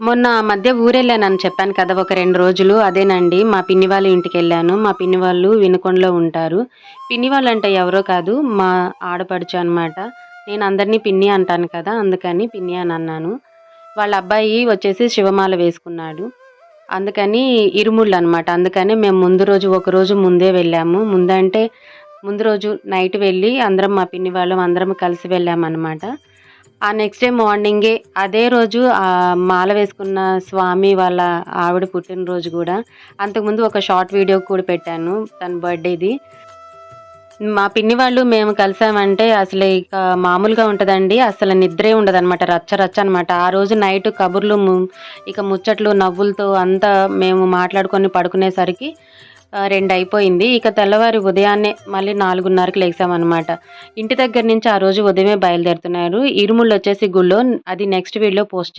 మొన్న మధ్య ఊరెళ్ళానని చెప్పాను కదా ఒక రెండు రోజులు. అదేనండి మా పిన్ని వాళ్ళ ఇంటికి వెళ్ళాను. మా పిన్ని వాళ్ళు వినుకొండలో ఉంటారు. పిన్ని వాళ్ళు అంటే ఎవరో కాదు మా ఆడపడుచు అనమాట నేను అందరినీ పిన్ని అంటాను కదా అందుకని పిన్ని అని అన్నాను. వాళ్ళ అబ్బాయి వచ్చేసి శివమాల వేసుకున్నాడు. అందుకని ఇరుముళ్ళు అనమాట అందుకని మేము ముందు రోజు ఒక రోజు ముందే వెళ్ళాము. ముందంటే ముందు రోజు నైట్ వెళ్ళి అందరం మా పిన్ని వాళ్ళం అందరం కలిసి వెళ్ళామన్నమాట. ఆ నెక్స్ట్ డే మార్నింగే అదే రోజు ఆ మాల వేసుకున్న స్వామి వాళ్ళ ఆవిడ పుట్టినరోజు కూడా. అంతకుముందు ఒక షార్ట్ వీడియో కూడా పెట్టాను తన బర్త్డేది మా పిన్ని వాళ్ళు మేము కలిసామంటే అసలు ఇక మామూలుగా ఉంటుందండి అసలు నిద్రే ఉండదన్నమాట రచ్చ రచ్చ అనమాట ఆ రోజు నైట్ కబుర్లు ము- ఇక ముచ్చట్లు నవ్వులతో అంతా మేము మాట్లాడుకొని పడుకునేసరికి రెండు అయిపోయింది ఇక తెల్లవారి ఉదయాన్నే మళ్ళీ నాలుగున్నరకు లేచామన్నమాట ఇంటి దగ్గర నుంచి ఆ రోజు ఉదయమే బయలుదేరుతున్నారు. ఇరుముళ్ళు వచ్చేసి గుళ్ళో అది నెక్స్ట్ వీడియో పోస్ట్ చేస్తాను